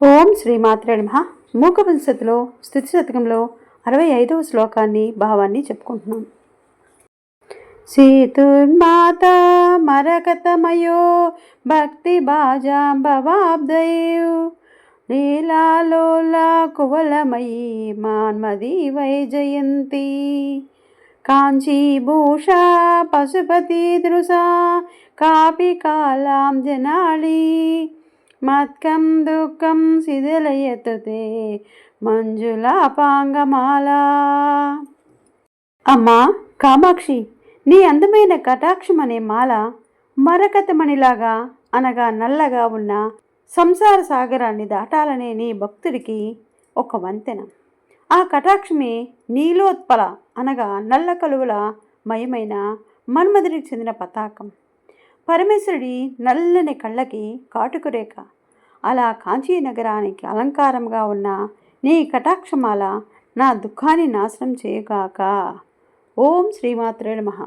ఓం శ్రీమాత్రే నమ. మూకవంశతిలో స్థితి శతకంలో అరవై ఐదవ శ్లోకాన్ని భావాన్ని చెప్పుకుంటున్నాం. సీతుర్మాత మరకతమయో భక్తి బాజాంబవాబ్దయు నీలాలోలా కువలమయీ మాన్మదీ వైజయంతి కాంచీభూషా పశుపతి దృశా కాపి కాలాం జనాళీ. మత్కం దుఃఖం శిథిలయతుతే మంజులాపాంగమాలా అమ్మా కామాక్షి నీ అందమైన కటాక్షం అనే మాల మరకతమణిలాగా అనగా నల్లగా ఉన్న సంసార సాగరాన్ని దాటాలనే నీ భక్తుడికి ఒక వంతెన. ఆ కటాక్షమే నీలోత్పల అనగా నల్ల కలువల మయమైన మన్మధుడికి చెందిన పతాకం. పరమేశ్వరుడి నల్లని కళ్ళకి కాటుకురేఖ అలా కాంచీ నగరానికి అలంకారంగా ఉన్న నీ కటాక్షమాల నా దుఃఖాన్ని నాశనం చేయగాక. ఓం శ్రీమాత్రే నమః.